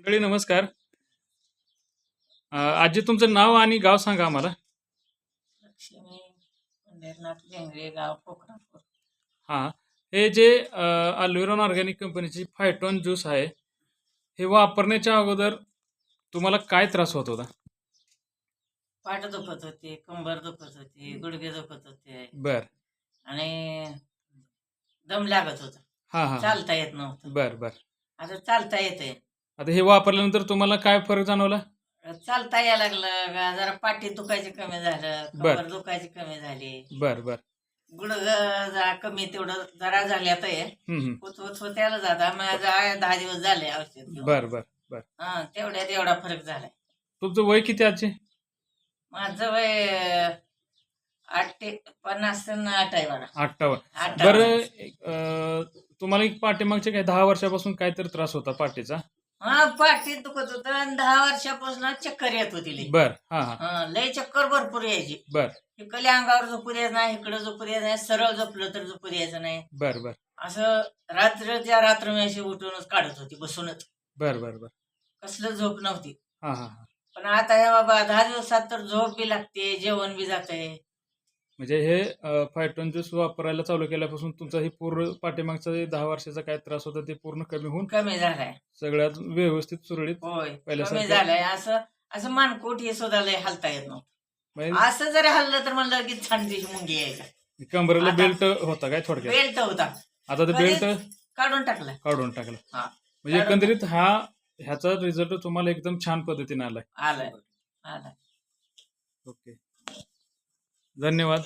मंडळी नमस्कार. आजी तुमचं नाव आणि गाव सांगा आम्हाला. लक्ष्मी पंढरनाथ लेंगरे गाव कोकणापूर. हां हे जे अल्विरॉन ऑर्गॅनिक कंपनीची फायटॉन ज्यूस आहे हे वापरण्याच्या अगोदर तुम्हाला काय त्रास होत होता? पाठ दुखत होती कंबर दुखत होती गुडघे दुखत होते. बर. आणि दम लागत होता. हां हां चालता येत नव्हतं. बर बर. आता चालता येते आता हे वापरल्यानंतर तुम्हाला काय फरक जाणवला? चालता यायला लागलं. गा- जरा पाठी दुखायची कमी झालं. बर. कंबर दुखायची कमी झाली. बर बर. गुडघ जरा कमी तेवढं जरा झाले आता हे. हम्म, हम्म. होत होत होत यायला जाता. माझा दहा दिवस झाले औषध घेऊन. बर बर बर. हा तेवढ्यात एवढा फरक झालाय तुमचं वय किती आजी माझं वय आठ ते पन्नास ते आठ आहे बघा. अठ्ठावन्न. आठ बरं अ, तुम्हाला एक पाठीमागच्या काही दहा वर्षापासून काहीतरी त्रास होता पाठीचा? हा पाठीत दुखत होत आणि दहा वर्षापासून चक्कर येत होती लई. बर हां हां. हा, लई चक्कर भरपूर यायची. बर. इकडे अंगावर झोपू द्यायचं नाही इकडे झोपू द्यायचं नाही सरळ झोपलं तर झोपू द्यायचं नाही. बर बर. असं रात्रच्या रात्र मी अशी उठूनच काढत होती बसूनच. बर बर बर. कसलं झोप नव्हती. हां हां हां. पण आता हे बाबा दहा दिवसात तर झोप बी लागते जेवण बी जाते म्हणजे हे फायटॉन ज्यूस वापरायला चालू केल्यापासून तुमचा हे पूर्ण पाठीमागचा जे दहा वर्षाचा काय त्रास होता ते पूर्ण कमी होऊन कमी झालाय. सगळ्यात व्यवस्थित सुरळीत होय कमी पहिल्यासारखं? झालंय. असं असं मानकोट हे लय हलता येत नव्हतं. म्हणजे असं जरी हल्लं तर म्हणलं की थंडीची मुंगी यायच्या कमरेला आता- बेल्ट होता काय थोडक्यात? बेल्ट होता. आता ते बेल्ट काढून टाकला. काढून टाकला. हा. म्हणजे काढून एकंदरीत हा ह्याचा रिझल्ट तुम्हाला एकदम छान पद्धतीने आलाय. आलाय. आलाय. ओके. धन्यवाद.